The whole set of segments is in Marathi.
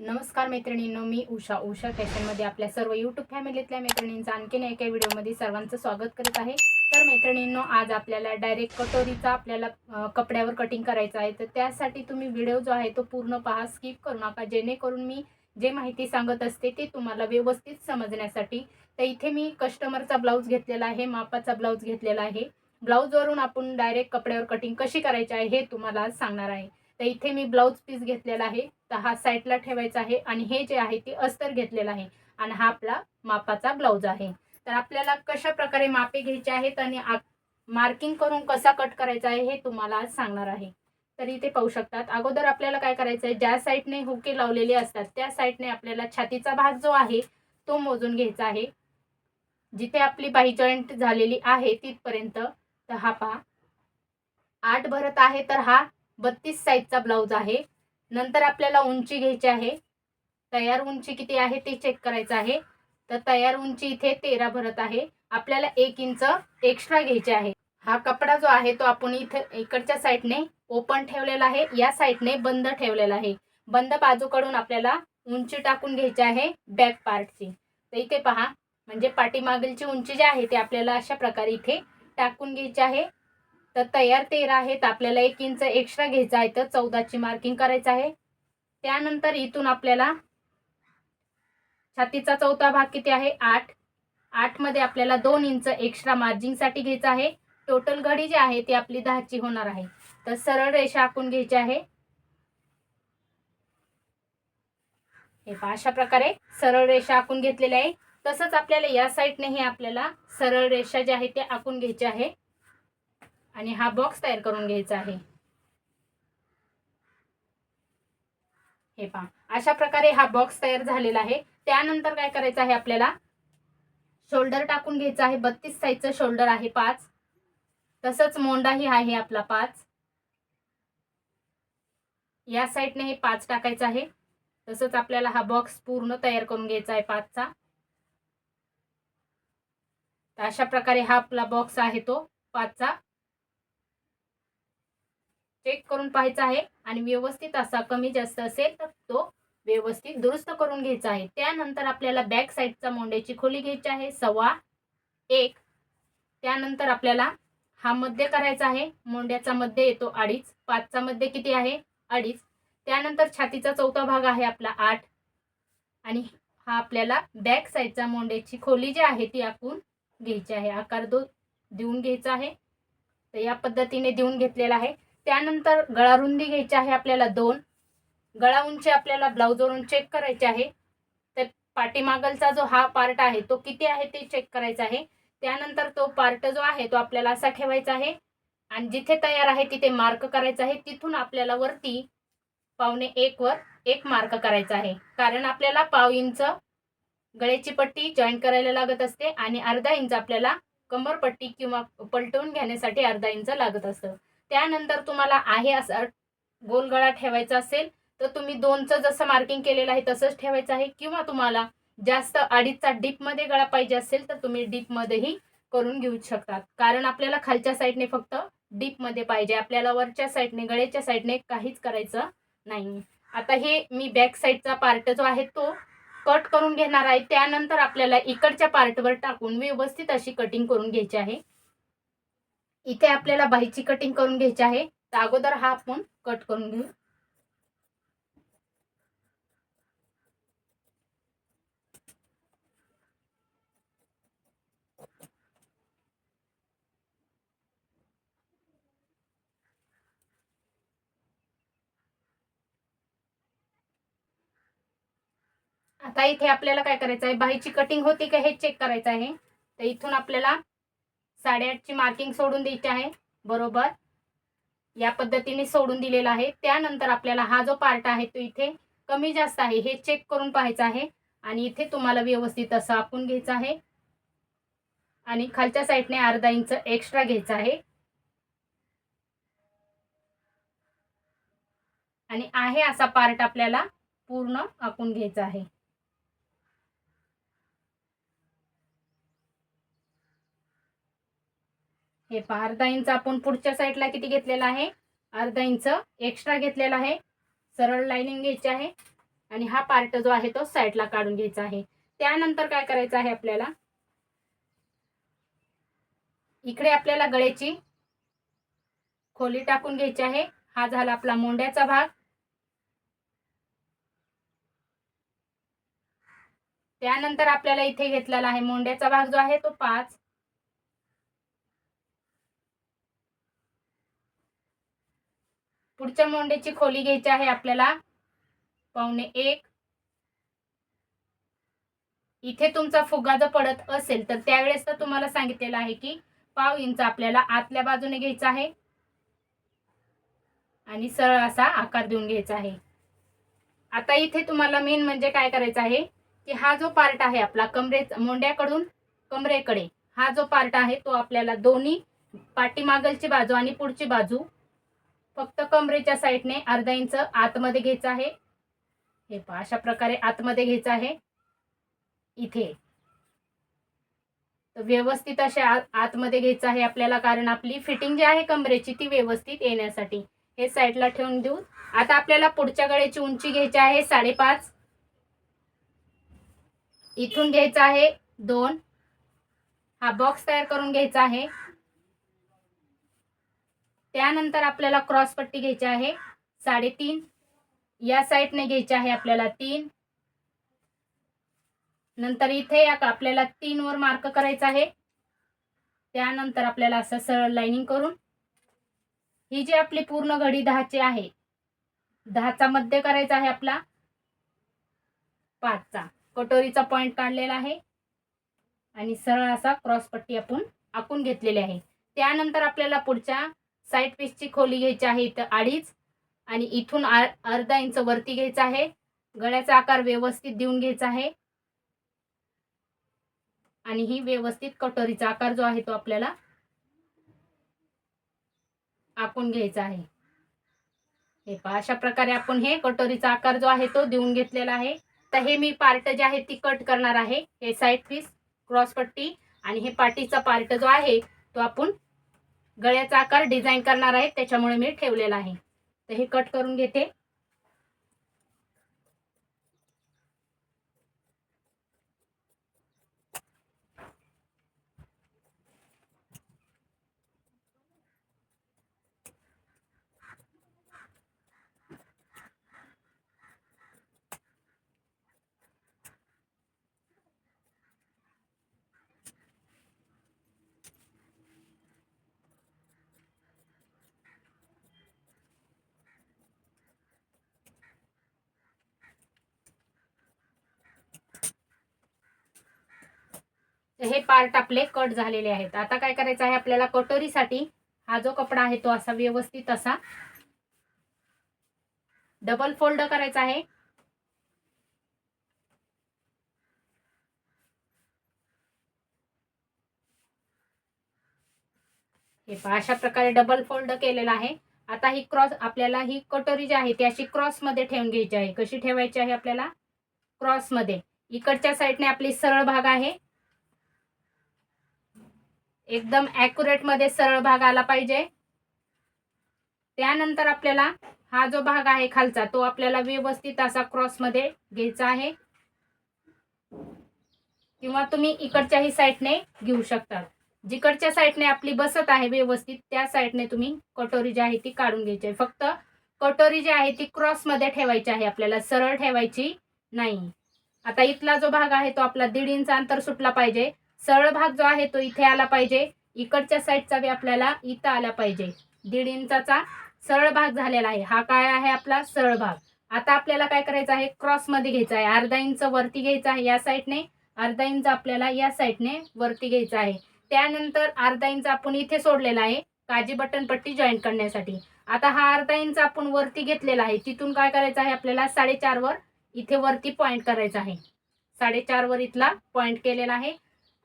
नमस्कार मैत्रिणींनो मी उषा. उषा फॅशनमध्ये आपल्या सर्व यूट्यूब फॅमिलीतल्या मैत्रिणींचं आणखीन एका व्हिडिओमध्ये सर्वांचं स्वागत करत आहे. तर मैत्रिणींनो आज आपल्याला डायरेक्ट कटोरीचा आपल्याला कपड्यावर कटिंग करायचं आहे. तर त्यासाठी तुम्ही व्हिडिओ जो आहे तो पूर्ण पहा स्किप करू नका. जेणेकरून मी जे माहिती सांगत असते ते तुम्हाला व्यवस्थित समजण्यासाठी. तर इथे मी कस्टमरचा ब्लाऊज घेतलेला आहे मापाचा ब्लाऊज घेतलेला आहे. ब्लाऊजवरून आपण डायरेक्ट कपड्यावर कटिंग कशी करायची आहे हे तुम्हाला आज सांगणार आहे. तर इथे मी ब्लाऊज पीस घेतलेला आहे. तर हा साईडला ठेवायचा आहे आणि हे जे आहे ते अस्तर घेतलेलं आहे. आणि हा आपला मापाचा ब्लाऊज आहे. तर आपल्याला कशा प्रकारे मापे घ्यायचे आहेत आणि मार्किंग करून कसा कट करायचा आहे हे तुम्हाला आज सांगणार आहे. तर इथे पाहू शकतात. अगोदर आपल्याला काय करायचं आहे ज्या साईडने हुके लावलेले असतात त्या साईडने आपल्याला छातीचा भाग जो आहे तो मोजून घ्यायचा आहे. जिथे आपली बाई जॉईंट झालेली आहे तिथपर्यंत. तर हा पहा. आठ भरत आहे तर हा बत्तीस साईजचा ब्लाऊज आहे. नंतर आपल्याला उंची घ्यायची आहे. तयार उंची किती आहे ते चेक करायचं आहे. तर तयार उंची इथे तेरा भरत आहे. आपल्याला एक इंच एक्स्ट्रा घ्यायचे आहे. हा कपडा जो आहे तो आपण इथे इकडच्या साईडने ओपन ठेवलेला आहे. या साईडने बंद ठेवलेला आहे. बंद बाजूकडून आपल्याला उंची टाकून घ्यायची आहे बॅक पार्टची तर इथे पहा म्हणजे पाठीमागीलची उंची जी आहे ती आपल्याला अशा प्रकारे इथे टाकून घ्यायची आहे. तर तयार तेरा आहेत. आपल्याला एक इंच एक्स्ट्रा घ्यायचं आहे. तर चौदाची मार्किंग करायचं आहे. त्यानंतर इथून आपल्याला छातीचा चौथा भाग किती आहे? आठ. आठमध्ये आपल्याला दोन इंच एक्स्ट्रा मार्जिंगसाठी घ्यायचं आहे. टोटल घडी जी आहे ती आपली दहाची होणार आहे. तर सरळ रेषा आखून घ्यायची आहे. हे पहा अशा प्रकारे सरळ रेषा आखून घेतलेल्या आहे. तसंच आपल्याला या साईडनेही आपल्याला सरळ रेषा जी आहे ते आखून घ्यायची आहे. आणि हा बॉक्स तयार करून घ्यायचा आहे. हे पहा. अशा प्रकारे हा बॉक्स तयार झालेला आहे. त्यानंतर काय करायचं आहे आपल्याला? शोल्डर टाकून घ्यायचं आहे. बत्तीस साईजचं शोल्डर आहे पाच. तसंच मोंडाही आहे आपला पाच. या साईडने हे पाच टाकायचं आहे. तसंच आपल्याला हा बॉक्स पूर्ण तयार करून घ्यायचा आहे पाचचा. तर अशा प्रकारे हा आपला बॉक्स आहे तो पाचचा. चेक करून पाहायचा आहे आणि व्यवस्थित असा कमी जास्त असेल तर तो व्यवस्थित दुरुस्त करून घ्यायचा आहे. त्यानंतर आपल्याला बॅक साईडचा मोंड्याची खोली घ्यायची आहे. सव्वा एक. त्यानंतर आपल्याला हा मध्य करायचा आहे. मोंड्याचा मध्य येतो अडीच. पाचचा मध्य किती आहे? अडीच. त्यानंतर छातीचा चौथा भाग आहे आपला आठ. आणि हा आपल्याला बॅक साईडचा मोंड्याची खोली जी आहे ती आखून घ्यायची आहे. आकार दो देऊन घ्यायचा आहे. तर या पद्धतीने देऊन घेतलेला आहे. त्यानंतर गळा रुंदी घ्यायची आहे आपल्याला दोन. गळा उंची आपल्याला ब्लाऊजवरून चेक करायची आहे. तर पाठीमागलचा जो हा पार्ट आहे तो किती आहे ते चेक करायचा आहे. त्यानंतर तो पार्ट जो आहे तो आपल्याला असा ठेवायचा आहे. आणि जिथे तयार आहे तिथे मार्क करायचा आहे. तिथून आपल्याला वरती पावणे एक वर एक मार्क करायचा आहे. कारण आपल्याला पाव इंच गळ्याची पट्टी जॉईन करायला लागत असते आणि अर्धा इंच आपल्याला कंबरपट्टी किंवा पलटवून घेण्यासाठी अर्धा इंच लागत असतं. त्यानंतर तुम्हाला आहे असा गोलगळा ठेवायचा असेल तर तुम्ही दोनचं जसं मार्किंग केलेलं आहे तसंच ठेवायचं आहे. किंवा तुम्हाला जास्त अडीचचा डीपमध्ये गळा पाहिजे असेल तर तुम्ही डीपमध्येही करून घेऊ शकतात. कारण आपल्याला खालच्या साईडने फक्त डीपमध्ये पाहिजे. आपल्याला वरच्या साईडने गळ्याच्या साईडने काहीच करायचं नाही. आता हे मी बॅक साईडचा पार्ट जो आहे तो कट करून घेणार आहे. त्यानंतर आपल्याला इकडच्या पार्टवर टाकून व्यवस्थित अशी कटिंग करून घ्यायची आहे. इथे आपल्याला बाहीची कटिंग करून घ्यायची आहे. तर अगोदर हा आपण कट करून घेऊ. आता इथे आपल्याला काय करायचं आहे? बाहीची कटिंग होती का हे चेक करायचं आहे. तर इथून आपल्याला साडेआठची मार्किंग सोडून द्यायची आहे. बरोबर? या पद्धतीने सोडून दिलेला आहे. त्यानंतर आपल्याला हा जो पार्ट आहे तो इथे कमी जास्त आहे. हे चेक करून पाहायचं आहे. आणि इथे तुम्हाला व्यवस्थित असं आखून घ्यायचं आहे. आणि खालच्या साईडने अर्धा इंच एक्स्ट्रा घ्यायचं आहे. आणि आहे असा पार्ट आपल्याला पूर्ण आखून घ्यायचा आहे. हे पहा अर्धा इंच आपण पुढच्या साईडला किती घेतलेला आहे? अर्धा इंच एक्स्ट्रा घेतलेला आहे. सरळ लाईनिंग घ्यायची आहे. आणि हा पार्ट जो आहे तो साईडला काढून घ्यायचा आहे. त्यानंतर काय करायचं आहे आपल्याला? इकडे आपल्याला गळ्याची खोली टाकून घ्यायची आहे. हा झाला आपला मोंड्याचा भाग. त्यानंतर आपल्याला इथे घेतलेला आहे मोंड्याचा भाग जो आहे तो पाच. पुढच्या मोंड्याची खोली घ्यायची आहे आपल्याला. पावणे एक. इथे तुमचा फुगा जर पडत असेल तर त्यावेळेस तर तुम्हाला सांगितलेलं आहे की पाव इंच आपल्याला आतल्या बाजूने घ्यायचा आहे. आणि सरळ असा आकार देऊन घ्यायचा आहे. आता इथे तुम्हाला मेन म्हणजे काय करायचं आहे की हा जो पार्ट आहे आपला कमरे मोंड्याकडून कमरेकडे हा जो पार्ट आहे तो आपल्याला दोन्ही पाठीमागलची बाजू आणि पुढची बाजू फक्त कमरेच्या साईडने अर्धा इंच आतमध्ये घ्यायचं आहे. हे पहा अशा प्रकारे आतमध्ये घ्यायचं आहे. इथे. तर व्यवस्थित अशा आतमध्ये घ्यायचं आहे आपल्याला कारण आपली फिटिंग जी आहे कमरेची ती व्यवस्थित येण्यासाठी. हे साईडला ठेवून देऊ. आता आपल्याला पुढच्या गळ्याची उंची घ्यायची आहे साडेपाच. इथून घ्यायचा आहे दोन. हा बॉक्स तयार करून घ्यायचा आहे. त्यानंतर आपल्याला क्रॉस पट्टी घ्यायची आहे. साडेतीन. या साईडने घ्यायची आहे आपल्याला तीन. नंतर इथे आपल्याला तीन वर मार्क करायचा आहे. त्यानंतर आपल्याला असं सरळ लाईनिंग करून. ही जी आपली पूर्ण घडी दहाची आहे दहाचा मध्य करायचा आहे आपला. पाचचा. कटोरीचा पॉइंट काढलेला आहे. आणि सरळ असा क्रॉस पट्टी आपण आखून घेतलेली आहे. त्यानंतर आपल्याला पुढच्या साईड पीसची खोली घ्यायची आहे इथं अडीच आणि इथून आर अर्धा इंच वरती घ्यायचा आहे. गळ्याचा आकार व्यवस्थित देऊन घ्यायचा आहे. आणि ही व्यवस्थित कटोरीचा आकार जो आहे तो आपल्याला आखून घ्यायचा आहे. हे पहा अशा प्रकारे आपण हे कटोरीचा आकार जो आहे तो देऊन घेतलेला आहे. तर हे मी पार्ट जे आहे ती कट करणार आहे. हे साईड पीस क्रॉस पट्टी आणि हे पाटीचा पार्ट जो आहे तो आपण गळ्याचा आकार डिझाईन करणार आहे त्याच्यामुळे मी ठेवलेला आहे. तर हे कट करून घेते. हे पार्ट आपले कट झालेले आहेत. आता काय करायचं आहे आपल्याला कटोरीसाठी हा जो कपडा आहे तो असा व्यवस्थित असा डबल फोल्ड करायचा आहे. हे अशा प्रकारे डबल फोल्ड केलेला आहे. आता ही क्रॉस आपल्याला ही कटोरी जी आहे ती अशी क्रॉसमध्ये ठेवून घ्यायची आहे. कशी ठेवायची आहे आपल्याला? क्रॉसमध्ये. इकडच्या साईडने आपली सरळ भाग आहे. एकदम ॲक्युरेटमध्ये सरळ भाग आला पाहिजे. त्यानंतर आपल्याला हा जो भाग आहे खालचा तो आपल्याला व्यवस्थित असा क्रॉसमध्ये घ्यायचा आहे. किंवा तुम्ही इकडच्याही साईडने घेऊ शकता. जिकडच्या साईडने आपली बसत आहे व्यवस्थित त्या साईडने तुम्ही कटोरी जी आहे ती काढून घ्यायची आहे. फक्त कटोरी जी आहे ती क्रॉसमध्ये ठेवायची आहे आपल्याला सरळ ठेवायची नाही. आता इथला जो भाग आहे तो आपला दीड इंच अंतर सुटला पाहिजे. सरळ भाग जो आहे तो इथे आला पाहिजे. इकडच्या साईडचा बी आपल्याला इथं आला पाहिजे. दीड इंचाचा सरळ भाग झालेला आहे. हा काय आहे आपला? सरळ भाग आता आपल्याला काय करायचं आहे? क्रॉसमध्ये घ्यायचा आहे. अर्धा इंच वरती घ्यायचा आहे या साईडने अर्धा इंच आपल्याला या साईडने वरती घ्यायचा आहे. त्यानंतर अर्धा इंच आपण इथे सोडलेला आहे. काजी बटन पट्टी जॉईंट करण्यासाठी. आता हा अर्धा इंच आपण वरती घेतलेला आहे. तिथून काय करायचं आहे आपल्याला? साडेचार वर इथे वरती पॉईंट करायचा आहे. साडेचार वर इथला पॉइंट केलेला आहे.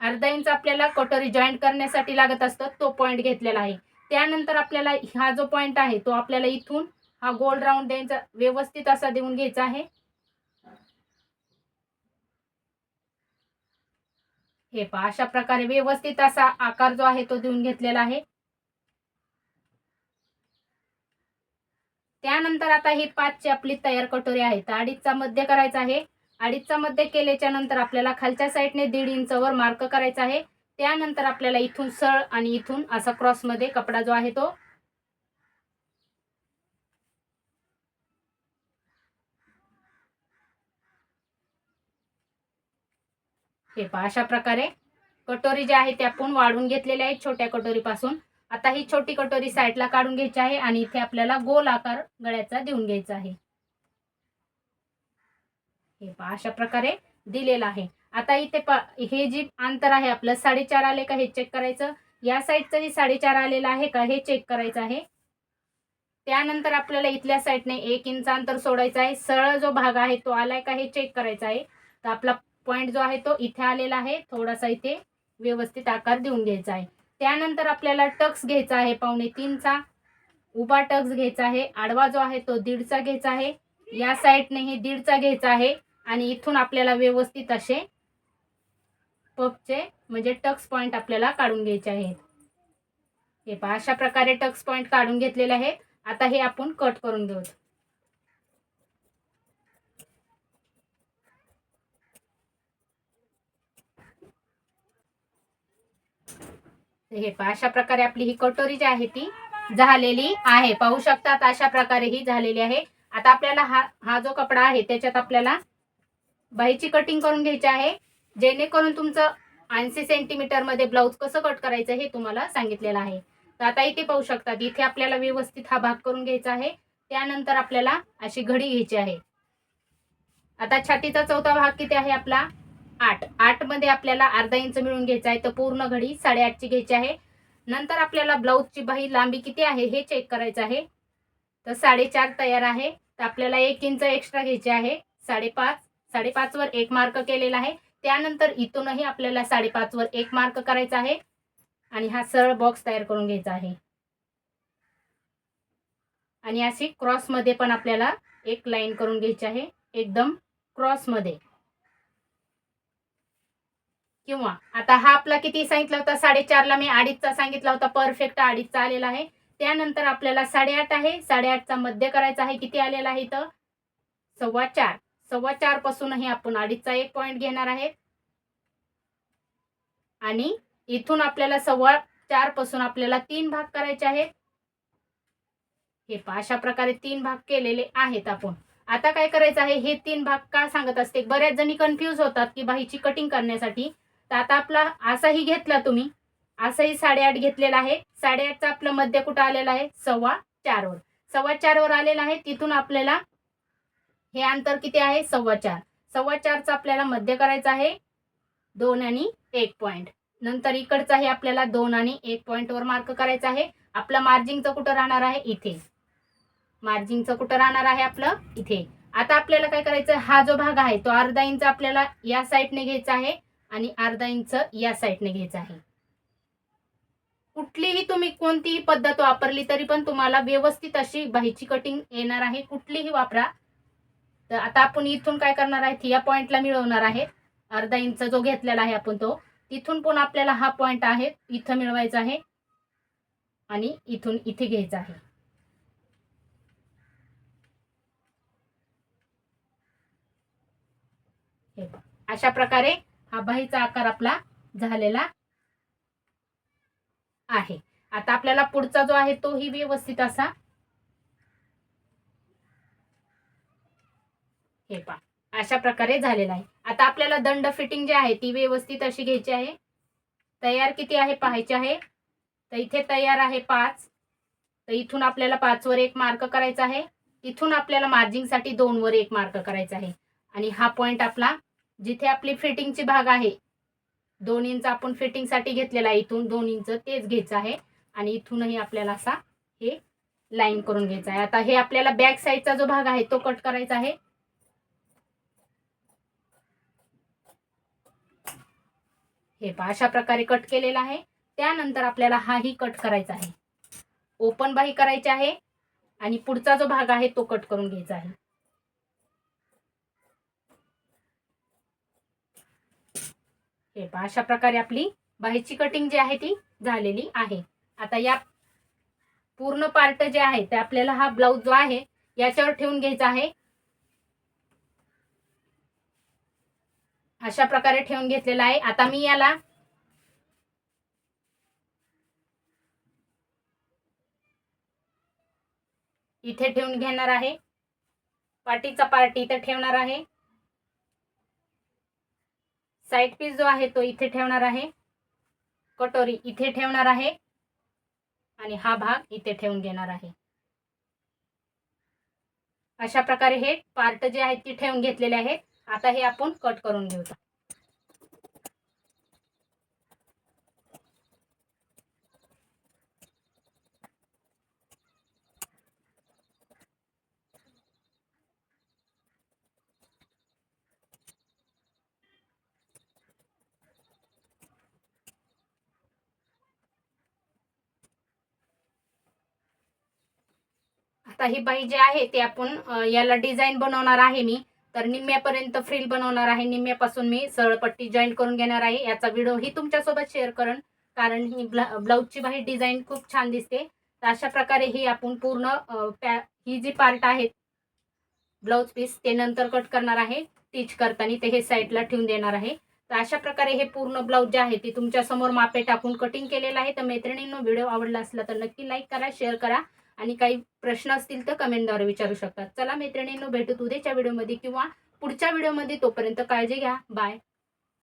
अर्धा इंच आपल्याला कटोरी जॉईंट करण्यासाठी लागत असतं तो पॉईंट घेतलेला आहे. त्यानंतर आपल्याला हा जो पॉईंट आहे तो आपल्याला इथून हा गोल राऊंड द्यायचा व्यवस्थित असा देऊन घ्यायचा आहे. हे पहा अशा प्रकारे व्यवस्थित असा आकार जो आहे तो देऊन घेतलेला आहे. त्यानंतर आता ही पाचची आपली तयार कटोरी आहे तर अडीचचा मध्य करायचा आहे. अडीचचा मध्य केल्याच्यानंतर आपल्याला खालच्या साईडने दीड इंचवर मार्क करायचा आहे. त्यानंतर आपल्याला इथून सळ आणि इथून असा क्रॉसमध्ये कपडा जो आहे तो हे पहा अशा प्रकारे कटोरी जी आहे ते आपण वाढून घेतलेल्या आहेत छोट्या कटोरीपासून. आता ही छोटी कटोरी साईडला काढून घ्यायची आहे आणि इथे आपल्याला गोल आकार गळ्याचा देऊन घ्यायचा आहे. हे पहा अशा प्रकारे दिलेलं आहे. आता इथे प हे जी अंतर आहे आपलं साडेचार आले का हे चेक करायचं? या साईडचंही साडेचार आलेलं आहे का हे चेक करायचं आहे? त्यानंतर आपल्याला इथल्या साईडने एक इंच अंतर सोडायचं आहे. सरळ जो भाग आहे तो आलाय का हे चेक करायचा आहे. तर आपला पॉईंट जो आहे तो इथे आलेला आहे. थोडासा इथे व्यवस्थित आकार देऊन घ्यायचा आहे. त्यानंतर आपल्याला टक्स घ्यायचा आहे पावणे तीनचा. उभा टक्स घ्यायचा आहे. आडवा जो आहे तो दीडचा घ्यायचा आहे. या साईडनेही दीडचा घ्यायचा आहे. आणि इथून आपल्याला व्यवस्थित असे पपचे म्हणजे टक्स पॉईंट आपल्याला काढून घ्यायचे आहेत. हे पहा अशा प्रकारे टक्स पॉईंट काढून घेतलेले आहेत. आता हे आपण कट करून घेऊ. हे पहा अशा प्रकारे आपली ही कटोरी जी आहे ती झालेली आहे. पाहू शकतात अशा प्रकारे ही झालेली आहे. आता आपल्याला हा हा जो कपडा आहे त्याच्यात आपल्याला बाहीची कटिंग करून घ्यायची आहे. जेणेकरून तुमचं ऐंशी सेंटीमीटरमध्ये ब्लाऊज कसं कट करायचं हे तुम्हाला सांगितलेलं आहे. तर आता इथे पाहू शकतात इथे आपल्याला व्यवस्थित हा भाग करून घ्यायचा आहे. त्यानंतर आपल्याला अशी घडी घ्यायची आहे. आता छातीचा चौथा भाग किती आहे आपला? आठ. आठमध्ये आपल्याला अर्धा इंच मिळून घ्यायचा आहे. तर पूर्ण घडी साडेआठची घ्यायची आहे. नंतर आपल्याला ब्लाऊजची बाही लांबी किती आहे हे चेक करायचं आहे. तर साडेचार तयार आहे. तर आपल्याला एक इंच एक्स्ट्रा घ्यायची आहे. साडेपाच. साडेपाच वर एक मार्क केलेला आहे. त्यानंतर इथूनही आपल्याला साडेपाच वर एक मार्क करायचा आहे. आणि हा सरळ बॉक्स तयार करून घ्यायचा आहे. आणि अशी क्रॉसमध्ये पण आपल्याला एक लाईन करून घ्यायची आहे. एकदम क्रॉसमध्ये किंवा आता हा आपला किती सांगितला होता? साडेचारला मी अडीचचा सांगितला होता. परफेक्ट अडीचचा आलेला आहे. त्यानंतर आपल्याला साडेआठ आहे. साडेआठचा मध्य करायचा आहे. किती आलेला आहे इथं? सव्वा चार. सव्वा चार पासूनही आपण अडीचचा एक पॉईंट घेणार आहे आणि इथून आपल्याला सव्वा चारपासून आपल्याला तीन भाग करायचे आहेत. हे अशा प्रकारे तीन भाग केलेले आहेत आपण. आता काय करायचं आहे हे तीन भाग का सांगत असते? बऱ्याच जणी कन्फ्यूज होतात की बाहीची कटिंग करण्यासाठी. तर आता आपला असाही घेतला तुम्ही. असंही साडेआठ घेतलेला आहे. साडेआठचा आपलं मध्य कुठं आलेला आहे? सव्वा चारवर. सव्वा चारवर आलेला आहे. तिथून आपल्याला हे अंतर किती आहे? सव्वा चार. सव्वा चारचा आपल्याला मध्य करायचं आहे दोन आणि एक पॉईंट नंतर इकडचा हे आपल्याला दोन आणि एक पॉईंटवर मार्क करायचा आहे. आपलं मार्जिंगचं कुठं राहणार आहे? इथे. मार्जिंगचं कुठं राहणार आहे आपलं? इथे. आता आपल्याला काय करायचं? हा जो भाग आहे तो अर्धा इंच आपल्याला या साईडने घ्यायचा आहे आणि अर्धा इंच या साईडने घ्यायचा आहे. कुठलीही तुम्ही कोणतीही पद्धत वापरली तरी पण तुम्हाला व्यवस्थित अशी बाहीची कटिंग येणार आहे. कुठलीही वापरा. तर आता आपण इथून काय करणार आहे? या पॉइंटला मिळवणार आहे. अर्धा इंच जो घेतलेला आहे आपण तो. तिथून पण आपल्याला हा पॉइंट आहे. इथं मिळवायचा आहे. आणि इथून इथे घ्यायचा आहे. अशा प्रकारे हा बाहीचा आकार आपला झालेला आहे. आता आपल्याला पुढचा जो आहे तोही व्यवस्थित असा हे पहा. अशा प्रकारे झालेला आहे. आता आपल्याला दंड फिटिंग जी आहे ती व्यवस्थित अशी घ्यायची आहे. तयार किती आहे पाहायची आहे? तर इथे तयार आहे पाच. तर इथून आपल्याला पाचवर एक मार्क करायचा आहे. इथून आपल्याला मार्जिंगसाठी दोनवर एक मार्क करायचा आहे. आणि हा पॉईंट आपला जिथे आपली फिटिंगची भाग आहे दोन इंच आपण फिटिंगसाठी घेतलेला आहे. इथून दोन इंच तेच घ्यायचं आहे. आणि इथूनही आपल्याला असा हे लाईन करून घ्यायचा आहे. आता हे आपल्याला बॅक साईडचा जो भाग आहे तो कट करायचा आहे. हे पहा अशा प्रकारे कट केलेला आहे. त्यानंतर आपल्याला हाही कट करायचा आहे. ओपन बाही करायची आहे. आणि पुढचा जो भाग आहे तो कट करून घ्यायचा आहे. हे पहा अशा प्रकारे आपली बाहीची कटिंग जी आहे ती झालेली आहे. आता या पूर्ण पार्ट जे आहे ते आपल्याला हा ब्लाऊज जो आहे याच्यावर ठेवून घ्यायचा आहे. अशा प्रकारे ठेवून घेतलेला आहे. आता मी याला इथे ठेवून घेणार आहे. पाटीचा पार्ट इथे ठेवणार आहे. साईड पीस जो आहे तो इथे ठेवणार आहे. कटोरी इथे ठेवणार आहे. आणि हा भाग इथे ठेवून घेणार आहे. अशा प्रकारे हे पार्ट जे आहेत ते ठेवून घेतलेले आहेत. आता हे आपण कट करून घेऊ. आता ही बाई जे आहे ते आपण याला डिझाईन बनवणार आहे मी. तर निम्म्यापर्यंत फ्रिल बनवणार आहे. निम्म्यापासून मी सरळपट्टी जॉईंट करून घेणार आहे. याचा व्हिडिओ ही तुमच्यासोबत शेअर करण कारण ही ब्ला ब्लाऊजची बाहेर डिझाईन खूप छान दिसते. तर अशा प्रकारे ही आपण पूर्ण पॅ ही जी पार्ट आहे ब्लाऊज पीस ते नंतर कट करणार आहे. स्टिच करताना ते हे साईडला ठेवून देणार आहे. तर अशा प्रकारे हे पूर्ण ब्लाऊज जे आहे ते तुमच्यासमोर मापे टाकून कटिंग केलेलं आहे. तर मैत्रिणींनो व्हिडिओ आवडला असला तर नक्की लाईक करा शेअर करा. आणि काही प्रश्न असतील तर कमेंटद्वारे विचारू शकतात. चला मैत्रिणींनो भेटू उद्याच्या व्हिडिओमध्ये किंवा पुढच्या व्हिडिओमध्ये तोपर्यंत काळजी घ्या. बाय